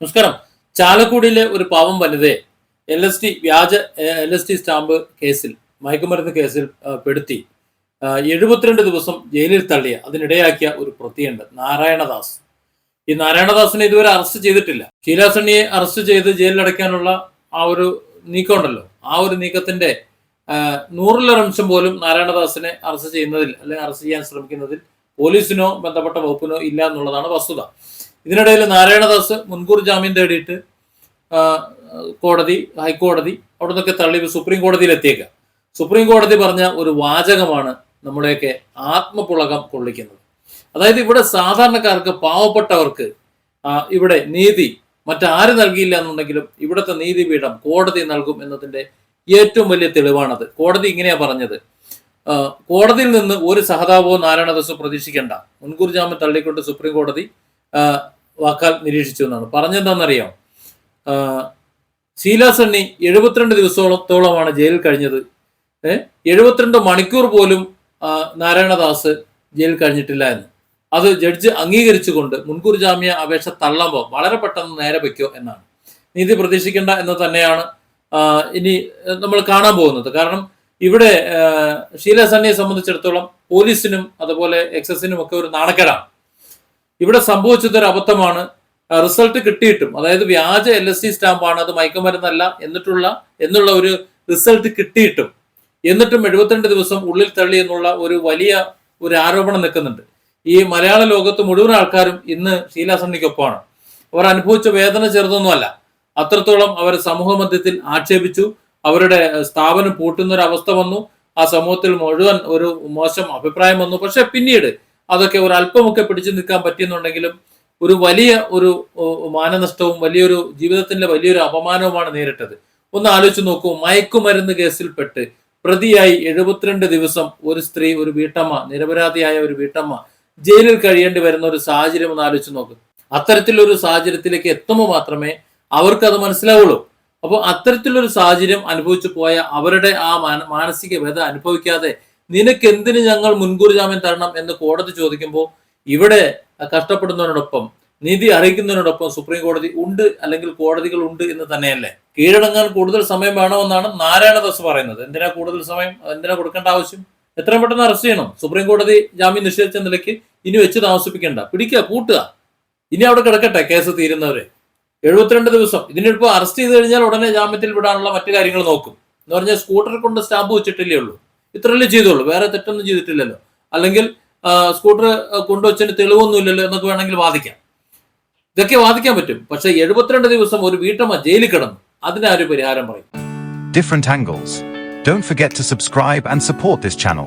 നമസ്കാരം. ചാലക്കുടിയിലെ ഒരു പാവം വനിതയെ എൽ എസ് ടി വ്യാജ എൽ എസ് ടി സ്റ്റാമ്പ് കേസിൽ മയക്കുമരുന്ന് കേസിൽ പെടുത്തി. എഴുപത്തിരണ്ട് ദിവസം ജയിലിൽ തള്ളിയ അതിനിടയാക്കിയ ഒരു പ്രതിയുണ്ട് നാരായണദാസ്. ഈ നാരായണദാസിനെ ഇതുവരെ അറസ്റ്റ് ചെയ്തിട്ടില്ല. ഷീലാസണ്ണിയെ അറസ്റ്റ് ചെയ്ത് ജയിലിൽ അടയ്ക്കാനുള്ള ആ ഒരു നീക്കമുണ്ടല്ലോ. ആ ഒരു നീക്കത്തിന്റെ നൂറിലൊരംശം പോലും നാരായണദാസിനെ അറസ്റ്റ് ചെയ്യുന്നതിൽ അല്ലെങ്കിൽ അറസ്റ്റ് ചെയ്യാൻ ശ്രമിക്കുന്നതിൽ പോലീസിനോ ബന്ധപ്പെട്ട വകുപ്പിനോ ഇല്ല എന്നുള്ളതാണ് വസ്തുത. ഇതിനിടയിൽ നാരായണദാസ് മുൻകൂർ ജാമ്യം തേടിയിട്ട് കോടതി ഹൈക്കോടതി അവിടെ നിന്നൊക്കെ തള്ളി സുപ്രീം കോടതിയിൽ എത്തിയേക്കുക സുപ്രീം കോടതി പറഞ്ഞ ഒരു വാചകമാണ് നമ്മുടെയൊക്കെ ആത്മപുളകം കൊള്ളിക്കുന്നത്. അതായത് ഇവിടെ സാധാരണക്കാർക്ക് പാവപ്പെട്ടവർക്ക് ഇവിടെ നീതി മറ്റാര് നൽകിയില്ല എന്നുണ്ടെങ്കിലും ഇവിടുത്തെ നീതിപീഠം കോടതി നൽകും എന്നതിന്റെ ഏറ്റവും വലിയ തെളിവാണത്. കോടതി ഇങ്ങനെയാ പറഞ്ഞത്. കോടതിയിൽ നിന്ന് ഒരു സഹതാപവും നാരായണദാസ് പ്രതീക്ഷിക്കേണ്ട. മുൻകൂർ ജാമ്യം തള്ളിക്കൊണ്ട് സുപ്രീം കോടതി വാക്കാൽ നിരീക്ഷിച്ചു എന്നാണ്. പറഞ്ഞെന്താണെന്നറിയാം ഷീല സണ്ണി എഴുപത്തിരണ്ട് ദിവസത്തോളമാണ് ജയിലിൽ കഴിഞ്ഞത്. എഴുപത്തിരണ്ട് മണിക്കൂർ പോലും നാരായണദാസ് ജയിലിൽ കഴിഞ്ഞിട്ടില്ല എന്ന്. അത് ജഡ്ജ് അംഗീകരിച്ചുകൊണ്ട് മുൻകൂർ ജാമ്യ അപേക്ഷ തള്ളുമ്പോൾ വളരെ പെട്ടെന്ന് നേരെ വയ്ക്കോ എന്നാണ്. നീതി പ്രതീക്ഷിക്കേണ്ട എന്ന് തന്നെയാണ് ഇനി നമ്മൾ കാണാൻ പോകുന്നത്. കാരണം ഇവിടെ ഷീല സണ്ണിയെ സംബന്ധിച്ചിടത്തോളം പോലീസിനും അതുപോലെ എക്സസിനും ഒക്കെ ഒരു നാണക്കേടാണ്. ഇവിടെ സംഭവിച്ചത് ഒരു അബദ്ധമാണ് റിസൾട്ട് കിട്ടിയിട്ടും അതായത് വ്യാജ എൽ എസ് സി സ്റ്റാമ്പാണ് അത് മയക്കുമരുന്നല്ല എന്നിട്ടുള്ള എന്നുള്ള ഒരു റിസൾട്ട് കിട്ടിയിട്ടും എന്നിട്ടും എഴുപത്തിരണ്ട് ദിവസം ഉള്ളിൽ തള്ളി എന്നുള്ള ഒരു വലിയ ഒരു ആരോപണം നിൽക്കുന്നുണ്ട്. ഈ മലയാള ലോകത്ത് മുഴുവൻ ആൾക്കാരും ഇന്ന് ഷീലാസണ്ണിക്കൊപ്പമാണ് അവർ അനുഭവിച്ച വേദന ചെറുതൊന്നുമല്ല. അത്രത്തോളം അവർ സമൂഹ മധ്യത്തിൽ ആക്ഷേപിച്ചു. അവരുടെ സ്ഥാപനം പൂട്ടുന്ന ഒരു അവസ്ഥ വന്നു. ആ സമൂഹത്തിൽ മുഴുവൻ ഒരു മോശം അഭിപ്രായം വന്നു. പക്ഷെ പിന്നീട് അതൊക്കെ ഒരു അല്പമൊക്കെ പിടിച്ചു നിൽക്കാൻ പറ്റിയെന്നുണ്ടെങ്കിലും ഒരു വലിയ ഒരു മാനനഷ്ടവും വലിയൊരു ജീവിതത്തിന്റെ വലിയൊരു അപമാനവുമാണ് നേരിട്ടത്. ഒന്ന് ആലോചിച്ച് നോക്കൂ മയക്കുമരുന്ന് കേസിൽപ്പെട്ട് പ്രതിയായി എഴുപത്തിരണ്ട് ദിവസം ഒരു സ്ത്രീ ഒരു വീട്ടമ്മ നിരപരാധിയായ ഒരു വീട്ടമ്മ ജയിലിൽ കഴിയേണ്ടി വരുന്ന ഒരു സാഹചര്യം ഒന്ന് ആലോചിച്ച് നോക്ക്. അത്തരത്തിലൊരു സാഹചര്യത്തിലേക്ക് എത്തുമ്പോൾ മാത്രമേ അവർക്ക് അത് മനസ്സിലാവുള്ളൂ. അപ്പോൾ അത്തരത്തിലൊരു സാഹചര്യം അനുഭവിച്ചു പോയ അവരുടെ ആ മാനസിക വ്യത അനുഭവിക്കാതെ നിനക്ക് എന്തിന് ഞങ്ങൾ മുൻകൂർ ജാമ്യം തരണം എന്ന് കോടതി ചോദിക്കുമ്പോൾ ഇവിടെ കഷ്ടപ്പെടുന്നതിനോടൊപ്പം നീതി അറിയിക്കുന്നതിനോടൊപ്പം സുപ്രീം കോടതി ഉണ്ട് അല്ലെങ്കിൽ കോടതികൾ ഉണ്ട് എന്ന് തന്നെയല്ലേ? കീഴടങ്ങാൻ കൂടുതൽ സമയം വേണമെന്നാണ് നാരായണദാസ് പറയുന്നത്. എന്തിനാ കൂടുതൽ സമയം? എന്തിനാ കൊടുക്കേണ്ട ആവശ്യം? എത്രയും പെട്ടെന്ന് അറസ്റ്റ് ചെയ്യണം. സുപ്രീം കോടതി ജാമ്യം നിഷേധിച്ച നിലയ്ക്ക് ഇനി വെച്ച് താമസിപ്പിക്കേണ്ട. പിടിക്കുക കൂട്ടുക ഇനി അവിടെ കിടക്കട്ടെ കേസ് തീരുന്നവരെ. എഴുപത്തിരണ്ട് ദിവസം. ഇതിനിപ്പോ അറസ്റ്റ് ചെയ്ത് കഴിഞ്ഞാൽ ഉടനെ ജാമ്യത്തിൽ വിടാനുള്ള മറ്റു കാര്യങ്ങൾ നോക്കും. എന്ന് പറഞ്ഞാൽ സ്കൂട്ടർ കൊണ്ട് സ്റ്റാമ്പ് വെച്ചിട്ടില്ലേ ഉള്ളൂ. ഇത്രയല്ലേ ചെയ്തോളൂ വേറെ തെറ്റൊന്നും ചെയ്തിട്ടില്ലല്ലോ. അല്ലെങ്കിൽ സ്കൂട്ടർ കൊണ്ടുവച്ചതിന് തെളിവൊന്നുമില്ലല്ലോ എന്നൊക്കെ വേണമെങ്കിൽ വാദിക്കാം. ഇതൊക്കെ വാദിക്കാൻ പറ്റും. പക്ഷെ എഴുപത്തിരണ്ട് ദിവസം ഒരു വീട്ടമ്മ ജയിലിൽ കിടന്നു. അതിനൊരു പരിഹാരം പറയും. Don't forget to subscribe and support this channel.